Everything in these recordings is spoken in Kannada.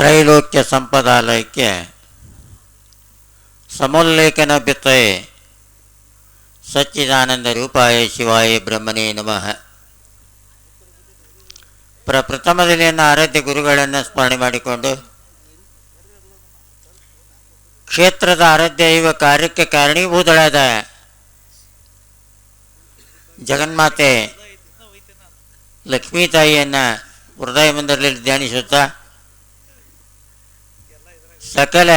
ತ್ರೈಲೋಕ್ಯ ಸಂಪದಾಲಯಕ್ಕೆ ಸಮೋಲ್ಲೇಖನ ಬಿತ್ತಯೆ ಸಚ್ಚಿದಾನಂದ ರೂಪಾಯ ಶಿವಾಯ ಬ್ರಹ್ಮನೇ ನಮಃ. ಪ್ರ ಪ್ರಥಮ ದಿನ ಆರಾಧ್ಯ ಗುರುಗಳನ್ನು ಸ್ಮರಣೆ ಮಾಡಿಕೊಂಡು ಕ್ಷೇತ್ರದ ಆರಾಧ್ಯ ಇವ ಕಾರ್ಯಕ್ಕೆ ಕಾರಣೀಭೂತಳಾದ ಜಗನ್ಮಾತೆ ಲಕ್ಷ್ಮೀ ತಾಯಿಯನ್ನು ಹೃದಯ ಮಂದಿರದಲ್ಲಿ ಧ್ಯಾನಿಸುತ್ತಾ ಸಕಲ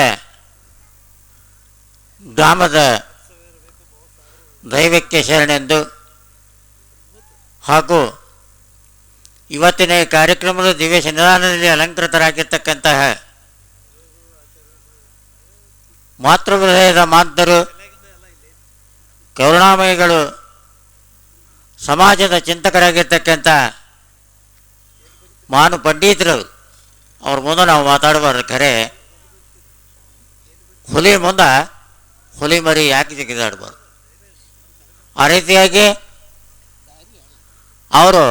ಗ್ರಾಮದ ದೈವಕ್ಕೆ ಶರಣೆಂದು ಹಾಗೂ ಇವತ್ತಿನ ಕಾರ್ಯಕ್ರಮದ ದಿವ್ಯ ಸನ್ನಿಧಾನದಲ್ಲಿ ಅಲಂಕೃತರಾಗಿರ್ತಕ್ಕಂತಹ ಮಾತೃಹೃದಯದ ಮಾಂತರು, ಕರುಣಾಮಯಿಗಳು, ಸಮಾಜದ ಚಿಂತಕರಾಗಿರ್ತಕ್ಕಂಥ ಮಾನು ಪಂಡಿತರು ಅವ್ರ ಮುಂದೆ ನಾವು ಮಾತಾಡಬಾರ್ದು ಖರೆ ಹುಲಿ ಮುಂದೆ, ಹುಲಿ ಮರಿ ಯಾಕೆ ಜಿಗಿದಾಡ್ಬಾರ್ದು? ಆ ರೀತಿಯಾಗಿ ಅವರು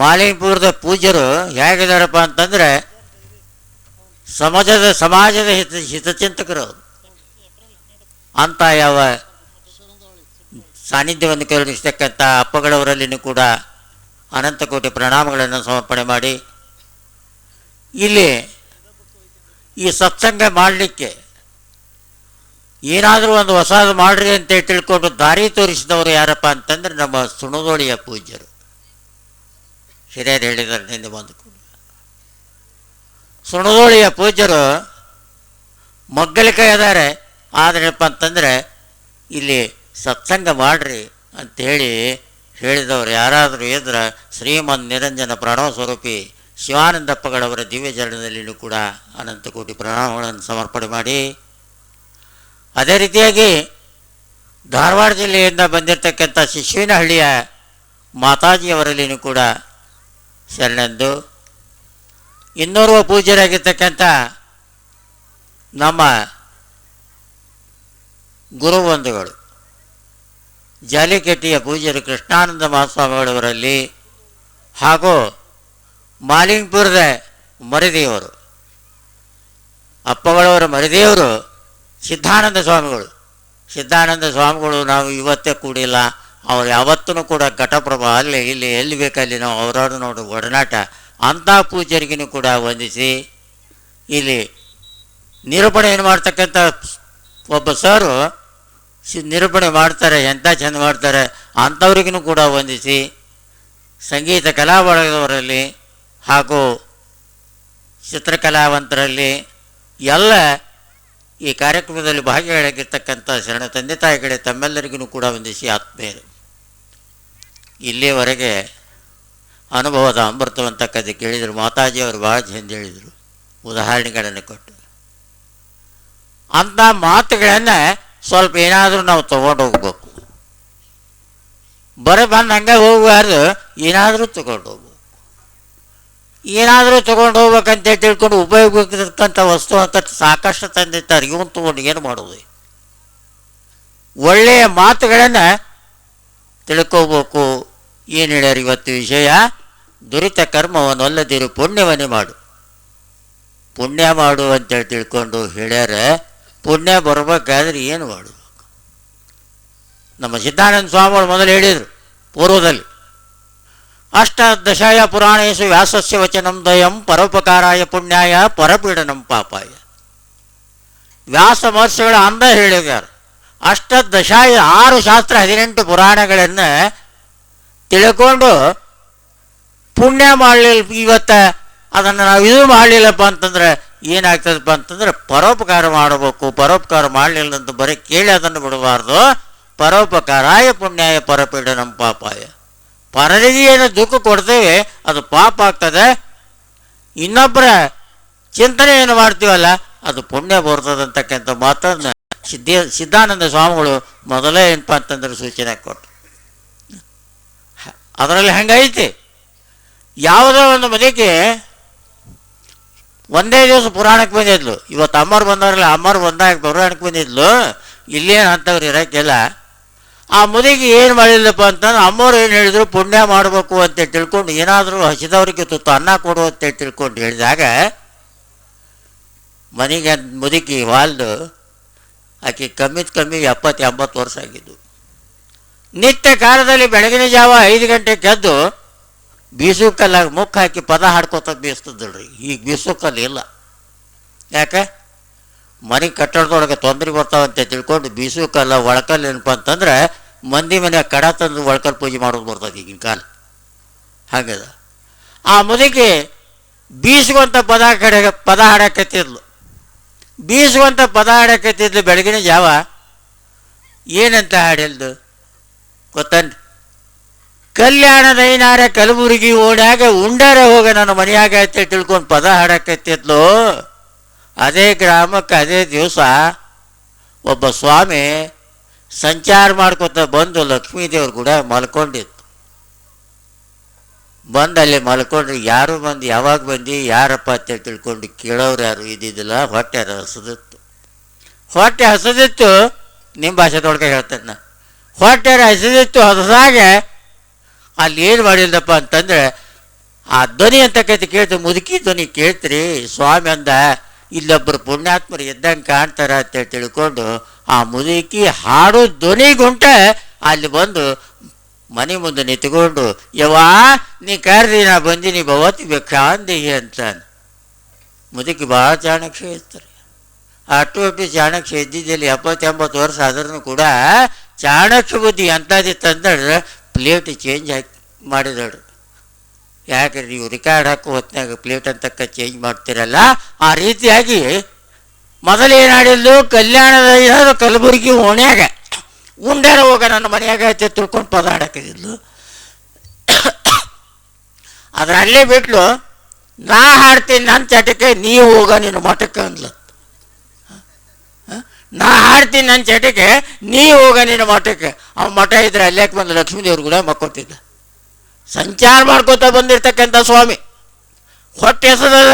ಮಾಲಿಂಗಪುರದ ಪೂಜ್ಯರು ಹೇಗಿದ್ದಾರಪ್ಪ ಅಂತಂದರೆ, ಸಮಾಜದ ಸಮಾಜದ ಹಿತ, ಹಿತಚಿಂತಕರು ಅಂತ ಯಾವ ಸಾನ್ನಿಧ್ಯವನ್ನು ಕರುಣಿಸ್ತಕ್ಕಂಥ ಅಪ್ಪಗಳವರಲ್ಲಿನೂ ಕೂಡ ಅನಂತ ಕೋಟಿ ಪ್ರಣಾಮಗಳನ್ನು ಸಮರ್ಪಣೆ ಮಾಡಿ, ಇಲ್ಲಿ ಈ ಸತ್ಸಂಗ ಮಾಡಲಿಕ್ಕೆ ಏನಾದರೂ ಒಂದು ಹೊಸದು ಮಾಡ್ರಿ ಅಂತ ತಿಳ್ಕೊಂಡು ದಾರಿ ತೋರಿಸಿದವರು ಯಾರಪ್ಪ ಅಂತಂದ್ರೆ ನಮ್ಮ ಸುಣದೋಳಿಯ ಪೂಜ್ಯರು. ಹಿರಿಯರು ಹೇಳಿದ್ದಾರೆ, ನಿನ್ನೆ ಬಂದು ಕೂಡ. ಸುಣದೋಳಿಯ ಪೂಜ್ಯರು ಮಗ್ಗಲಿಕೆ ಇದ್ದಾರೆ ಆದ್ರಪ್ಪ ಅಂತಂದರೆ ಇಲ್ಲಿ ಸತ್ಸಂಗ ಮಾಡ್ರಿ ಅಂಥೇಳಿ ಹೇಳಿದವರು ಯಾರಾದರೂ ಇದ್ರೆ ಶ್ರೀಮನ್ ನಿರಂಜನ ಪ್ರಣವ ಸ್ವರೂಪಿ ಶಿವಾನಂದಪ್ಪಗಳವರ ದಿವ್ಯ ಚರಣದಲ್ಲಿಯೂ ಕೂಡ ಅನಂತಕೋಟಿ ಪ್ರಣಾಮಗಳನ್ನು ಸಮರ್ಪಣೆ ಮಾಡಿ ಅದೇ ರೀತಿಯಾಗಿ ಧಾರವಾಡ ಜಿಲ್ಲೆಯಿಂದ ಬಂದಿರತಕ್ಕಂಥ ಶಿಶುವಿನಹಳ್ಳಿಯ ಮಾತಾಜಿಯವರಲ್ಲಿಯೂ ಕೂಡ ಶರಣೆಂದು ಇನ್ನೋರ್ವ ಪೂಜ್ಯರಾಗಿರ್ತಕ್ಕಂಥ ನಮ್ಮ ಗುರುಬಂಧುಗಳು ಜಾಲಿಕೆಟ್ಟಿಯ ಪೂಜ್ಯರು ಕೃಷ್ಣಾನಂದ ಮಹಾಸ್ವಾಮಿಗಳವರಲ್ಲಿ ಹಾಗೂ ಮಾಲಿಂಗ್ಪುರದ ಮರಿದೇವರು ಅಪ್ಪಗಳವರ ಮರಿದೇವರು ಸಿದ್ಧಾನಂದ ಸ್ವಾಮಿಗಳು. ಸಿದ್ಧಾನಂದ ಸ್ವಾಮಿಗಳು ನಾವು ಇವತ್ತೇ ಕೂಡಿಲ್ಲ. ಅವ್ರು ಯಾವತ್ತೂ ಕೂಡ ಘಟಪ್ರಭ ಅಲ್ಲಿ, ಇಲ್ಲಿ ಎಲ್ಲಿ ಬೇಕಲ್ಲಿ ನಾವು ಅವರವ್ರು ನೋಡಿ ಒಡನಾಟ ಅಂಥ ಪೂಜರಿಗೂ ಕೂಡ ವಂದಿಸಿ, ಇಲ್ಲಿ ನಿರೂಪಣೆಯನ್ನು ಮಾಡ್ತಕ್ಕಂಥ ಒಬ್ಬ ಸರು ನಿರೂಪಣೆ ಮಾಡ್ತಾರೆ ಎಂಥ ಚೆಂದ ಮಾಡ್ತಾರೆ ಅಂಥವ್ರಿಗೂ ಕೂಡ ವಂದಿಸಿ, ಸಂಗೀತ ಕಲಾ ಬಳಗದವರಲ್ಲಿ ಹಾಗೂ ಚಿತ್ರಕಲಾವಂತರಲ್ಲಿ ಎಲ್ಲ ಈ ಕಾರ್ಯಕ್ರಮದಲ್ಲಿ ಭಾಗಿಯಾಗಿರ್ತಕ್ಕಂಥ ಶರಣ ತಂದೆ ತಾಯಿಗಳೇ ತಮ್ಮೆಲ್ಲರಿಗೂ ಕೂಡ ವಂದಿಸಿ ಆತ್ಮೀಯರು ಇಲ್ಲಿಯವರೆಗೆ ಅನುಭವದ ಅಮೃತವಂತಕ್ಕದ್ದು ಕೇಳಿದರು. ಮಾತಾಜಿಯವರು ಭಾಳ ಎಂದು ಹೇಳಿದರು. ಉದಾಹರಣೆಗಳನ್ನು ಕೊಟ್ಟು. ಅಂಥ ಮಾತುಗಳನ್ನು ಸ್ವಲ್ಪ ಏನಾದರೂ ನಾವು ತೊಗೊಂಡು ಹೋಗ್ಬೇಕು. ಬರೀ ಬಂದು ಹಂಗೆ ಹೋಗಬಾರ್ದು. ಏನಾದರೂ ತಗೊಂಡು ಹೋಗ್ಬೇಕು. ಏನಾದರೂ ತೊಗೊಂಡು ಹೋಗ್ಬೇಕಂತೇಳಿ ತಿಳ್ಕೊಂಡು ಉಪಯೋಗಿಸ್ತಕ್ಕಂಥ ವಸ್ತು ಅಂತ ಸಾಕಷ್ಟು ತಂದಿರ್ತಾರೆ ಇವನು ತೊಗೊಂಡು ಏನು ಮಾಡೋದು? ಒಳ್ಳೆಯ ಮಾತುಗಳನ್ನು ತಿಳ್ಕೋಬೇಕು. ಏನು ಹೇಳ್ಯಾರ ಇವತ್ತು ವಿಷಯ? ದುರಿತ ಕರ್ಮವನ್ನು ಅಲ್ಲದಿರು ಪುಣ್ಯವನ್ನೇ ಮಾಡು. ಪುಣ್ಯ ಮಾಡು ಅಂತೇಳಿ ತಿಳ್ಕೊಂಡು ಹೇಳ್ಯಾರ. ಪುಣ್ಯ ಬರಬೇಕಾದ್ರೆ ಏನು ಮಾಡಬೇಕು? ನಮ್ಮ ಸಿದ್ಧಾನಂದ ಸ್ವಾಮಿಗಳು ಮೊದಲು ಹೇಳಿದರು ಪೂರ್ವದಲ್ಲಿ. ಅಷ್ಟಾದಶಾಯ ಪುರಾಣೇಶು ವ್ಯಾಸಸ್ಯ ವಚನಂ ದಯಂ ಪರೋಪಕಾರಾಯ ಪುಣ್ಯಾಯ ಪರಪೀಡನಂ ಪಾಪಾಯ. ವ್ಯಾಸ ಮಹರ್ಷಿಗಳ ಅಂದ ಹೇಳಿದ್ದಾರೆ, ಅಷ್ಟದಶಾಯ ಆರು ಶಾಸ್ತ್ರ ಹದಿನೆಂಟು ಪುರಾಣಗಳನ್ನು ತಿಳ್ಕೊಂಡು ಪುಣ್ಯ ಮಾಡಲಿಲ್ಲ ಇವತ್ತು ಅದನ್ನು ನಾವು ಇದು ಮಾಡಲಿಲ್ಲಪ್ಪ ಅಂತಂದ್ರೆ ಏನಾಗ್ತದಪ್ಪ ಅಂತಂದ್ರೆ ಪರೋಪಕಾರ ಮಾಡಬೇಕು, ಪರೋಪಕಾರ ಮಾಡಲಿಲ್ಲ ಅಂತ ಬರೀ ಕೇಳಿ ಅದನ್ನು ಬಿಡಬಾರ್ದು. ಪರೋಪಕಾರಾಯ ಪುಣ್ಯಾಯ ಪರಪೀಡನಂ ಪಾಪಾಯ. ಪರರಿಗೆ ಏನು ದುಃಖ ಕೊಡ್ತೇವೆ, ಅದು ಪಾಪ ಆಗ್ತದೆ. ಇನ್ನೊಬ್ಬರ ಚಿಂತನೆ ಏನು ಮಾಡ್ತೀವಲ್ಲ, ಅದು ಪುಣ್ಯ ಬರ್ತದೆ ಅಂತಕ್ಕಂಥ ಮಾತನ್ನು ಸಿದ್ಧಿ, ಸಿದ್ಧಾನಂದ ಸ್ವಾಮಿಗಳು ಮೊದಲೇ ಏನಪ್ಪ ಅಂತಂದ್ರೆ ಸೂಚನೆ ಕೊಟ್ಟು ಅದರಲ್ಲಿ ಹಂಗೈತಿ. ಯಾವುದೋ ಒಂದು ಮನೆಗೆ ಒಂದೇ ದಿವಸ ಪುರಾಣಕ್ಕೆ ಬಂದಿದ್ಲು. ಇವತ್ತು ಅಮ್ಮರು ಬಂದವ್ರಲ್ಲ, ಅಮ್ಮರು ಬಂದಾಗ ಪುರಾಣಕ್ಕೆ ಬಂದಿದ್ಲು. ಇಲ್ಲೇನು ಅಂಥವ್ರು ಇರೋಕ್ಕಿಲ್ಲ. ಆ ಮುದಿಗೆ ಏನು ಮಾಡಿಲ್ಲಪ್ಪ ಅಂತಂದ್ರೆ ಅಮ್ಮವ್ರು ಏನು ಹೇಳಿದ್ರು? ಪುಣ್ಯ ಮಾಡಬೇಕು ಅಂತ ತಿಳ್ಕೊಂಡು ಏನಾದರೂ ಹಸಿದವರಿಗೆ ತುತ್ತು ಅನ್ನ ಕೊಡು ಅಂತ ತಿಳ್ಕೊಂಡು ಹೇಳಿದಾಗ, ಮನೆಗೆ ಮುದುಕಿ ವಾಲ್ದು, ಆಕೆ ಕಮ್ಮಿದ ಕಮ್ಮಿ ಎಪ್ಪತ್ತು ಎಂಬತ್ತು ವರ್ಷ ಆಗಿದ್ದು. ನಿತ್ಯ ಕಾಲದಲ್ಲಿ ಬೆಳಗಿನ ಜಾವ ಐದು ಗಂಟೆಗೆ ಎದ್ದು ಬೀಸು ಮುಖ ಹಾಕಿ ಪದ ಹಾಡ್ಕೋತ ಬೀಸ್ತದಲ್ರಿ ಈಗ ಬೀಸು ಕಲ್ಲು ಇಲ್ಲ. ಯಾಕೆ? ಮನೆ ಕಟ್ಟಡದೊಳಗೆ ತೊಂದರೆ ಬರ್ತಾವಂತ ತಿಳ್ಕೊಂಡು ಬೀಸು ಕಲ್ಲ ಒಳಕಲ್ ಏನಪ್ಪ ಅಂತಂದ್ರೆ ಮಂದಿ ಮನೆ ಕಡ ತಂದು ಒಳ್ಕಲ್ ಪೂಜೆ ಮಾಡೋದು ಬರ್ತದೆ ಈಗಿನ ಕಾಲ. ಹಾಗದ ಆ ಮುದುಕಿ ಬೀಸುವಂಥ ಪದ ಕಡೆ ಪದ ಹಾಡಕತ್ತಿದ್ಲು ಬೀಸುವಂಥ ಪದ ಹಾಡಕತ್ತಿದ್ಲು ಬೆಳಗಿನ ಜಾವ ಏನಂತ ಹಾಡಿಲ್ದು ಗೊತ್ತನ್ರಿ? ಕಲ್ಯಾಣದೈನಾರ ಕಲಬುರಗಿ ಓಡ್ಯಾಗ ಉಂಡಾರ ಹೋಗ ನನ್ನ ಮನೆಯಾಗ ಅಂತ ತಿಳ್ಕೊಂಡು ಪದ ಹಾಡಕತ್ತಿದ್ಲು ಅದೇ ಗ್ರಾಮಕ್ಕೆ ಅದೇ ದಿವಸ ಒಬ್ಬ ಸ್ವಾಮಿ ಸಂಚಾರ ಮಾಡ್ಕೊತ ಬಂದು ಲಕ್ಷ್ಮೀದೇವ್ರ ಕೂಡ ಮಲ್ಕೊಂಡಿತ್ತು. ಬಂದು ಅಲ್ಲಿ ಮಲ್ಕೊಂಡ್ರೆ ಯಾರು ಬಂದು, ಯಾವಾಗ ಬಂದು, ಯಾರಪ್ಪ ಅಂತ ತಿಳ್ಕೊಂಡು ಕೇಳೋರು ಯಾರು ಇದ್ದಿದ್ದಿಲ್ಲ, ಹೊಟ್ಟೆ ಹಸದಿತ್ತು. ಹೊಟ್ಟೆ ಹಸದಿತ್ತು, ನಿಮ್ಮ ಭಾಷೆದೊಳಗೆ ಹೇಳ್ತೇನೆ ನಾ ಹೊಟ್ಟೆ ಹಸದಿತ್ತು, ಹಸದಾಗ ಅಲ್ಲಿ ಏನು ಮಾಡಿಲ್ಲಪ್ಪ ಅಂತಂದ್ರೆ, ಆ ಧ್ವನಿ ಅಂತ ಕತೆ ಕೇಳ್ತು, ಮುದುಕಿ ಧ್ವನಿ ಕೇಳ್ತೀರಿ, ಸ್ವಾಮಿ ಅಂದ ಇಲ್ಲೊಬ್ಬರು ಪುಣ್ಯಾತ್ಮರು ಇದ್ದಂಗೆ ಕಾಣ್ತಾರ ಅಂತೇಳಿ ತಿಳ್ಕೊಂಡು ಆ ಮುದುಕಿ ಹಾಡು ಧ್ವನಿಗುಂಟ ಅಲ್ಲಿ ಬಂದು ಮನೆ ಮುಂದೆ ನಿಂತ್ಕೊಂಡು ಯವಾ ನೀ ಕರ್ರಿ, ನಾ ಬಂದೀನಿ ಭವತಿ ಬೇಕಾಂದಿ ಅಂತ ಮುದುಕಿ ಭಾಳ ಚಾಣಕ್ಷ ಇರ್ತಾರೆ. ಅಟ್ಟು ಅಟ್ಟು ಚಾಣಕ್ಷ ಇದ್ದಿದ್ದಲ್ಲಿ ಎಪ್ಪತ್ತೆಂಬತ್ತು ವರ್ಷ ಆದ್ರೂ ಕೂಡ ಚಾಣಕ್ಷ ಬುದ್ಧಿ ಎಂಥದಿತ್ತಂದ್ರೆ ಪ್ಲೇಟ್ ಚೇಂಜ್ ಹಾಕಿ ಮಾಡಿದಳು. ಯಾಕೆ ನೀವು ರಿಕಾರ್ಡ್ ಹಾಕೋ ಹೊತ್ತಿನಾಗ ಪ್ಲೇಟ್ ಅಂತಕ್ಕ ಚೇಂಜ್ ಮಾಡ್ತೀರಲ್ಲ, ಆ ರೀತಿಯಾಗಿ ಮೊದಲೇನು ಆಡಿದ್ಲು ಕಲ್ಯಾಣದ ಕಲಬುರಗಿ ಓಣ್ಯಾಗ. ಉಂಡ್ಯಾರ ಹೋಗ ನನ್ನ ಮನೆಯಾಗ ಐತೆ ತಿಳ್ಕೊಂಡು ಪದಾಡಕ್ಕಿದ್ದು ಆದ್ರೆ ಅಲ್ಲೇ ಬಿಟ್ಲು, ನಾ ಹಾಡ್ತೀನಿ ನನ್ನ ಚಟಕ್ಕೆ ನೀ ಹೋಗ ನಿನ್ನ ಮಠಕ್ಕೆ ಅಂದ್ಲು? ನಾ ಹಾಡ್ತೀನಿ ನನ್ನ ಚಟಕ್ಕೆ ನೀ ಹೋಗ ನಿನ್ನ ಮಠಕ್ಕೆ. ಅವ ಮಠ ಇದ್ರೆ ಅಲ್ಲೇಕ್ ಬಂದು ಲಕ್ಷ್ಮೀದೇವ್ರು ಕೂಡ ಮಕ್ಕೊತಿದ್ದ ಸಂಚಾರ ಮಾಡ್ಕೋತಾ ಬಂದಿರ್ತಕ್ಕಂಥ ಸ್ವಾಮಿ. ಹೊಟ್ಟೆ ಹೆಸದದ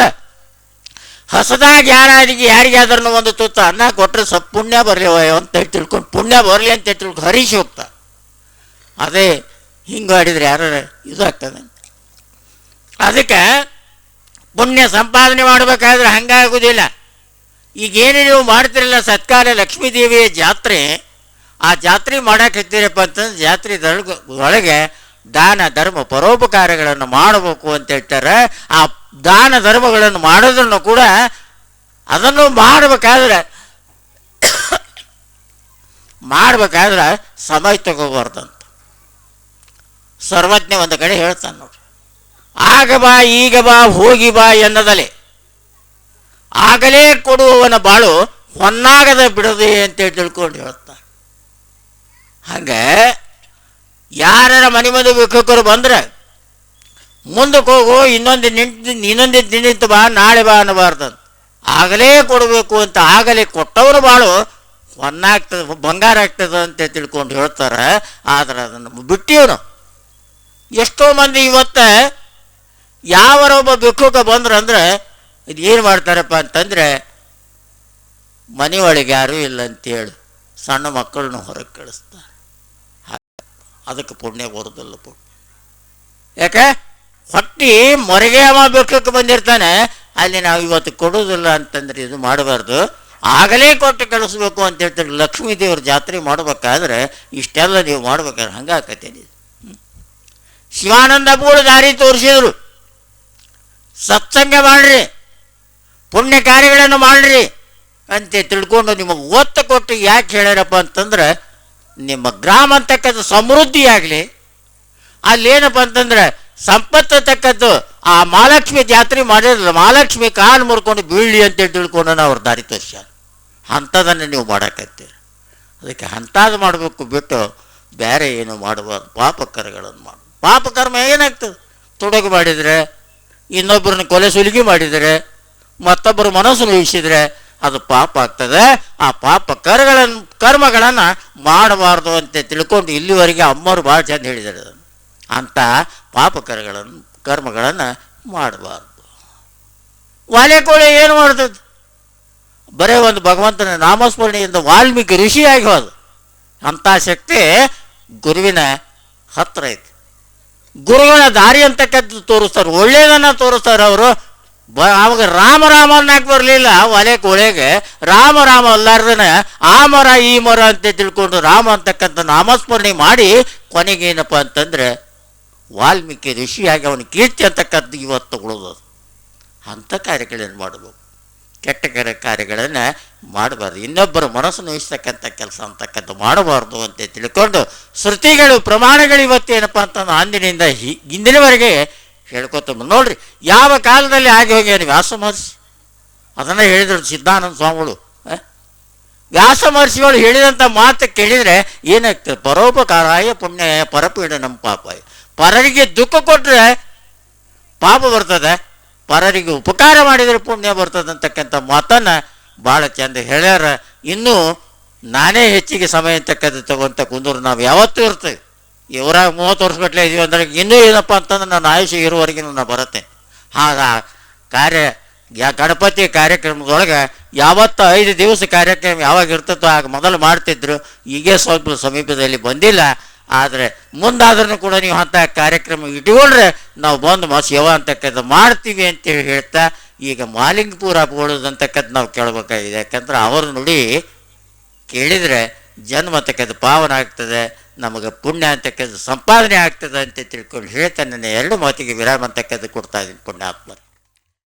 ಹಸದಾಗ ಯಾರಿಗೆ ಯಾರಿಗಾದ್ರೂ ಒಂದು ತುತ್ತ ಅನ್ನ ಕೊಟ್ಟರೆ ಸ್ವಲ್ಪ ಪುಣ್ಯ ಬರಲಿ ಅಂತ ಹೇಳಿ ತಿಳ್ಕೊಂಡು ಪುಣ್ಯ ಬರಲಿ ಅಂತ ತಿಳ್ಕೊಂಡು ಹರೀಶ್ ಹೋಗ್ತಾ. ಅದೇ ಹಿಂಗೆ ಮಾಡಿದ್ರೆ ಯಾರು ಇದು ಆಗ್ತದೆ. ಅದಕ್ಕೆ ಪುಣ್ಯ ಸಂಪಾದನೆ ಮಾಡಬೇಕಾದ್ರೆ ಹಂಗಾಗೋದಿಲ್ಲ. ಈಗೇನು ನೀವು ಮಾಡ್ತಿರಲ್ಲ ಸತ್ಕಾರ ಲಕ್ಷ್ಮೀದೇವಿಯ ಜಾತ್ರೆ, ಆ ಜಾತ್ರೆ ಮಾಡಕ್ಕೆ ಹತ್ತೀರಪ್ಪ ಅಂತಂದ್ರೆ ಜಾತ್ರೆ ಒಳಗೆ ದಾನ, ಧರ್ಮ, ಪರೋಪಕಾರಗಳನ್ನು ಮಾಡಬೇಕು ಅಂತ ಹೇಳ್ತಾರೆ. ಆ ದಾನ ಧರ್ಮಗಳನ್ನು ಮಾಡೋದನ್ನು ಕೂಡ ಅದನ್ನು ಮಾಡಬೇಕಾದ್ರೆ ಮಾಡಬೇಕಾದ್ರೆ ಸಮಯ ತಗೋಬಾರ್ದಂತ. ಸರ್ವಜ್ಞ ಒಂದು ಕಡೆ ಹೇಳ್ತಾನೆ ನೋಡ್ರಿ. ಆಗ ಬಾ, ಈಗ ಬಾ, ಹೋಗಿ ಬಾ ಎನ್ನದಲೆ. ಆಗಲೇ ಕೊಡುವವನ ಬಾಳು ಹೊನ್ನಾಗದ ಬಿಡದೆ ಅಂತೇಳಿ ತಿಳ್ಕೊಂಡು ಹೇಳ್ತಾನೆ. ಹಂಗೆ ಯಾರ ಮನೆ ಮುಂದೆ ಭಿಕ್ಷುಕರು ಬಂದ್ರೆ ಮುಂದಕ್ಕೆ ಹೋಗು, ಇನ್ನೊಂದು ನಿಂತು ಇನ್ನೊಂದು ನಿಂತು ಬಾ, ನಾಳೆ ಬಾ ಅನ್ನಬಾರ್ದು. ಆಗಲೇ ಕೊಡಬೇಕು ಅಂತ ಆಗಲೇ ಕೊಟ್ಟವರು ಬಾಳು. ಹೊನ್ನಾಗ್ತದೆ ಬಂಗಾರ ಆಗ್ತದೆ ಅಂತ ತಿಳ್ಕೊಂಡು ಹೇಳ್ತಾರೆ. ಆದ್ರೆ ಅದನ್ನು ಬಿಟ್ಟಿವನು ಎಷ್ಟೋ ಮಂದಿ ಇವತ್ತು ಯಾವರೊಬ್ಬ ಬೆಕ್ಕುಕ ಬಂದ್ರು ಅಂದ್ರೆ, ಇದು ಏನು ಮಾಡ್ತಾರಪ್ಪ ಅಂತಂದರೆ, ಮನೆಯೊಳಗೆ ಯಾರೂ ಇಲ್ಲ ಅಂತೇಳಿ ಸಣ್ಣ ಮಕ್ಕಳನ್ನ ಹೊರಗೆ ಕಳಿಸ್ತಾರೆ. ಅದಕ್ಕೆ ಪುಣ್ಯ ಬರೋದಲ್ಲ ಪುಣ್ಯ. ಯಾಕೆ? ಹೊಟ್ಟಿ ಮೊರಗೆ ಅವ ಬೆಕ್ಕಕ್ಕೆ ಬಂದಿರ್ತಾನೆ, ಅಲ್ಲಿ ನಾವು ಇವತ್ತು ಕೊಡೋದಿಲ್ಲ ಅಂತಂದ್ರೆ ಇದು ಮಾಡಬಾರ್ದು. ಆಗಲೇ ಕೊಟ್ಟು ಕಳಿಸ್ಬೇಕು ಅಂತ ಹೇಳ್ತಾರೆ. ಲಕ್ಷ್ಮೀ ದೇವ್ರ ಜಾತ್ರೆ ಮಾಡ್ಬೇಕಾದ್ರೆ ಇಷ್ಟೆಲ್ಲ ನೀವು ಮಾಡ್ಬೇಕಾದ್ರೆ ಹಂಗಾಕತ್ತೇನೆ ಶಿವಾನಂದ ಪೂರ್ವ ದಾರಿ ತೋರಿಸಿದ್ರು. ಸತ್ಸಂಗ ಮಾಡ್ರಿ, ಪುಣ್ಯ ಕಾರ್ಯಗಳನ್ನು ಮಾಡ್ರಿ ಅಂತ ತಿಳ್ಕೊಂಡು ನಿಮಗೆ ಒತ್ತು ಕೊಟ್ಟು ಯಾಕೆ ಹೇಳ್ಯಾರಪ್ಪ ಅಂತಂದ್ರೆ, ನಿಮ್ಮ ಗ್ರಾಮ ಅಂತಕ್ಕಂಥ ಸಮೃದ್ಧಿಯಾಗಲಿ. ಅಲ್ಲೇನಪ್ಪ ಅಂತಂದ್ರೆ ಸಂಪತ್ತು ತಕ್ಕದ್ದು. ಆ ಮಹಾಲಕ್ಷ್ಮಿ ಜಾತ್ರೆ ಮಾಡಿದ್ರೆ ಮಹಾಲಕ್ಷ್ಮಿ ಕಾಲು ಮುರ್ಕೊಂಡು ಬೀಳಿ ಅಂತ ತಿಳ್ಕೊಂಡು ಅವ್ರ ದಾರಿ ತೋರಿಸ್ಯಾರ ಅಂಥದನ್ನು ನೀವು ಮಾಡಕತ್ತೀರಿ. ಅದಕ್ಕೆ ಅಂಥದ್ದು ಮಾಡಬೇಕು ಬಿಟ್ಟು ಬೇರೆ ಏನು ಮಾಡುವ ಪಾಪಕರಗಳನ್ನು ಮಾಡ. ಪಾಪಕರ್ಮ ಏನಾಗ್ತದೆ? ತೊಡಗು ಮಾಡಿದರೆ, ಇನ್ನೊಬ್ಬರನ್ನ ಕೊಲೆ ಸುಲಿಗೆ ಮಾಡಿದರೆ, ಮತ್ತೊಬ್ಬರ ಮನಸ್ಸು ನೋಯಿಸಿದರೆ ಅದು ಪಾಪ ಆಗ್ತದೆ. ಆ ಪಾಪ ಕರ್ಗಳನ್ನು ಕರ್ಮಗಳನ್ನು ಮಾಡಬಾರ್ದು ಅಂತ ತಿಳ್ಕೊಂಡು ಇಲ್ಲಿವರೆಗೆ ಅಮ್ಮರು ಭಾಳ ಚೆಂದ ಹೇಳಿದ್ದಾರೆ ಅಂಥ ಪಾಪಕರಗಳನ್ನು, ಕರ್ಮಗಳನ್ನು ಮಾಡಬಾರ್ದು. ವಾಲೆ ಕೋಳಿ ಏನು ಮಾಡ್ತದೆ ಬರೇ ಒಂದು ಭಗವಂತನ ನಾಮಸ್ಮರಣೆಯಿಂದ ವಾಲ್ಮೀಕಿ ಋಷಿಯಾಗಿ ಹೋದ. ಅಂಥ ಶಕ್ತಿ ಗುರುವಿನ ಹತ್ರ ಐತಿ ಗುರುಗಳ ದಾರಿ ಅಂತಕ್ಕದ್ದು ತೋರಿಸ್ತಾರೆ, ಒಳ್ಳೆಯದನ್ನು ತೋರಿಸ್ತಾರೆ ಅವರು. ಬ ಅವಾಗ ರಾಮ ರಾಮ ಅನ್ನಕ್ಕೆ ಬರಲಿಲ್ಲ. ಒಲೆ ಕೋಳೆಗೆ ರಾಮ ರಾಮ ಅಲ್ಲಾರ್ದನ ಆ ಮರ ಈ ಮರ ಅಂತ ತಿಳ್ಕೊಂಡು ರಾಮ ಅಂತಕ್ಕಂಥ ನಾಮಸ್ಮರಣೆ ಮಾಡಿ ಕೊನೆಗೇನಪ್ಪ ಅಂತಂದ್ರೆ ವಾಲ್ಮೀಕಿ ಋಷಿಯಾಗಿ ಅವನ ಕೀರ್ತಿ ಅಂತಕ್ಕದ್ದು ಇವತ್ತು ಅದು ಅಂಥ ಕಾರ್ಯಗಳನ್ನು ಮಾಡಬೇಕು ಕೆಟ್ಟ ಕೆಟ್ಟ ಕಾರ್ಯಗಳನ್ನು ಮಾಡಬಾರ್ದು. ಇನ್ನೊಬ್ಬರ ಮನಸ್ಸು ನೋಯಿಸ್ತಕ್ಕಂಥ ಕೆಲಸ ಅಂತಕ್ಕಂಥ ಮಾಡಬಾರ್ದು ಅಂತ ತಿಳ್ಕೊಂಡು ಶ್ರುತಿಗಳು, ಪ್ರಮಾಣಗಳು ಇವತ್ತು ಏನಪ್ಪ ಅಂತಂದ್ರೆ ಅಂದಿನಿಂದ ಹಿ- ಇಂದಿನವರೆಗೆ ಹೇಳ್ಕೊತ ನೋಡ್ರಿ, ಯಾವ ಕಾಲದಲ್ಲಿ ಆಗಿ ಹೋಗ್ಯಾನ ವ್ಯಾಸ ಮಹರ್ಷಿ? ಅದನ್ನು ಹೇಳಿದ್ರು ಸಿದ್ಧಾನಂದ ಸ್ವಾಮಿಗಳು? ವ್ಯಾಸ ಮಹರ್ಷಿಗಳು ಹೇಳಿದಂಥ ಮಾತು ಕೇಳಿದರೆ ಏನಾಗ್ತದೆ? ಪರೋಪಕಾರಾಯ ಪುಣ್ಯ ಪರಪೀಡ ನಮ್ಮ ಪಾಪಾಯ. ಪರರಿಗೆ ದುಃಖ ಕೊಟ್ಟರೆ ಪಾಪ ಬರ್ತದೆ. ಪರರಿಗೆ ಉಪಕಾರ ಮಾಡಿದರೆ ಪುಣ್ಯ ಬರ್ತದೆ ಅಂತಕ್ಕಂಥ ಮಾತನ್ನು ಭಾಳ ಚೆಂದ ಹೇಳ್ಯಾರ. ಇನ್ನೂ ನಾನೇ ಹೆಚ್ಚಿಗೆ ಸಮಯ ಅಂತಕ್ಕಂಥ ತಗೊಂತ ಕುಂದೂರು ನಾವು ಯಾವತ್ತೂ ಇರ್ತೇವೆ. ಇವರಾಗ ಮೂವತ್ತು ವರ್ಷಗಟ್ಟಲೆ ಇದೀವಿ ಅಂದರೆ ಇನ್ನೂ ಏನಪ್ಪ ಅಂತಂದ್ರೆ ನನ್ನ ಆಯುಷ್ಯ ಇರುವವರೆಗೆ ನಾನು ಬರುತ್ತೆ. ಹಾಗ ಕಾರ್ಯ ಗಣಪತಿ ಕಾರ್ಯಕ್ರಮದೊಳಗೆ ಯಾವತ್ತು ಐದು ದಿವಸ ಕಾರ್ಯಕ್ರಮ ಯಾವಾಗ ಇರ್ತದೋ ಆಗ ಮೊದಲು ಮಾಡ್ತಿದ್ರು. ಈಗೇ ಸ್ವಲ್ಪ ಸಮೀಪದಲ್ಲಿ ಬಂದಿಲ್ಲ. ಆದರೆ ಮುಂದಾದ್ರೂ ಕೂಡ ನೀವು ಅಂಥ ಕಾರ್ಯಕ್ರಮ ಇಟ್ಕೊಂಡ್ರೆ ನಾವು ಬಂದು ಮ ಸೇವಾ ಅಂತಕ್ಕಂಥ ಮಾಡ್ತೀವಿ ಅಂತೇಳಿ ಹೇಳ್ತಾ ಈಗ ಮಾಲಿಂಗಪುರ ಅಂತಕ್ಕಂಥ ನಾವು ಕೇಳಬೇಕಾಗಿದೆ. ಯಾಕಂದ್ರೆ ಅವರು ನುಡಿ ಕೇಳಿದರೆ ಜನ್ಮ ಅಂತಕ್ಕಂಥ ಪಾವನ ಆಗ್ತದೆ, ನಮಗೆ ಪುಣ್ಯ ಅಂತಕ್ಕಂಥ ಸಂಪಾದನೆ ಆಗ್ತದೆ ಅಂತ ತಿಳ್ಕೊಂಡು ಹೇಳ್ತಾ ನನ್ನ ಎರಡು ಮಾತಿಗೆ ವಿರಾಮ ಅಂತಕ್ಕಂಥ ಕೊಡ್ತಾ ಇದ್ದೀನಿ ಪುಣ್ಯಾತ್ಮರು